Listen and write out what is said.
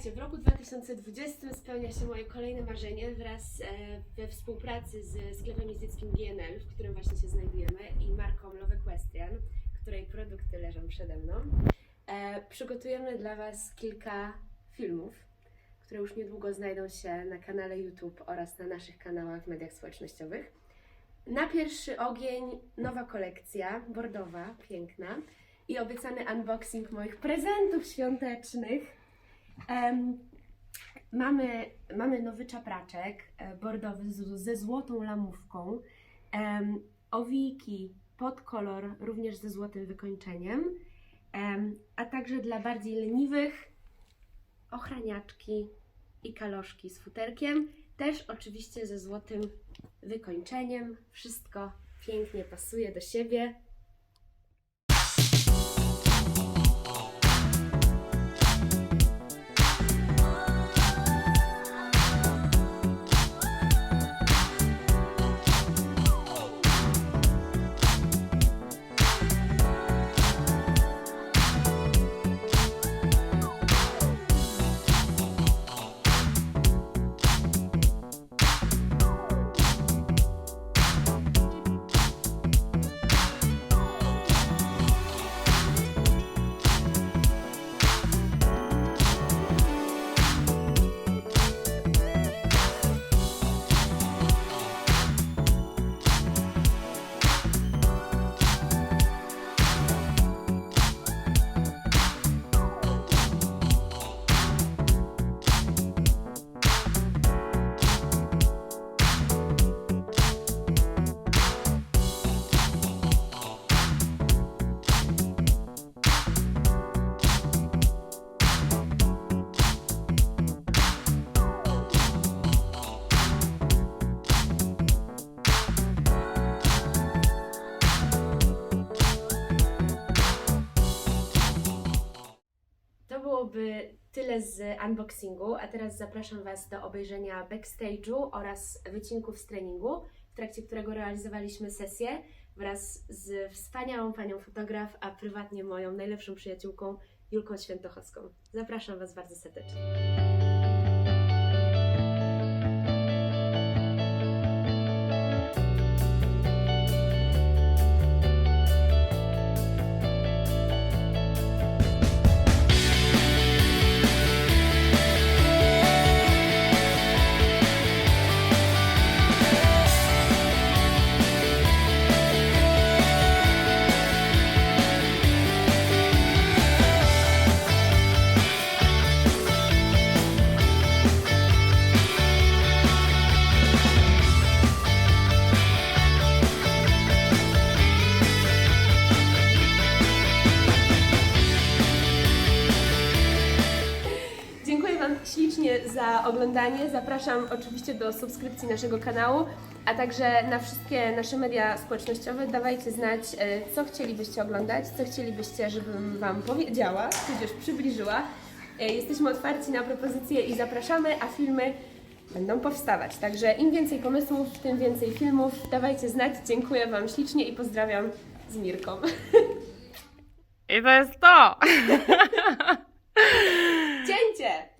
Słuchajcie, w roku 2020 spełnia się moje kolejne marzenie wraz e, we współpracy z sklepem jeździeckim GNL, w którym właśnie się znajdujemy i marką Love Equestrian, której produkty leżą przede mną. E, przygotujemy dla Was kilka filmów, które już niedługo znajdą się na kanale YouTube oraz na naszych kanałach w mediach społecznościowych. Na pierwszy ogień nowa kolekcja, bordowa, piękna i obiecany unboxing moich prezentów świątecznych. Mamy, mamy nowy czapraczek e, bordowy z, ze złotą lamówką, owijki pod kolor również ze złotym wykończeniem, em, a także dla bardziej leniwych ochraniaczki i kaloszki z futerkiem, też oczywiście ze złotym wykończeniem. Wszystko pięknie pasuje do siebie. To byłoby tyle z unboxingu, a teraz zapraszam Was do obejrzenia backstage'u oraz wycinków z treningu, w trakcie którego realizowaliśmy sesję wraz z wspaniałą panią fotograf, a prywatnie moją najlepszą przyjaciółką Julką Świętochowską. Zapraszam Was bardzo serdecznie. Ślicznie za oglądanie. Zapraszam oczywiście do subskrypcji naszego kanału, a także na wszystkie nasze media społecznościowe. Dawajcie znać, e, co chcielibyście oglądać, co chcielibyście, żebym Wam powiedziała, tudzież przybliżyła. E, Jesteśmy otwarci na propozycje i zapraszamy, a filmy będą powstawać. Także im więcej pomysłów, tym więcej filmów. Dawajcie znać. Dziękuję Wam ślicznie i pozdrawiam z Mirką. I to jest to!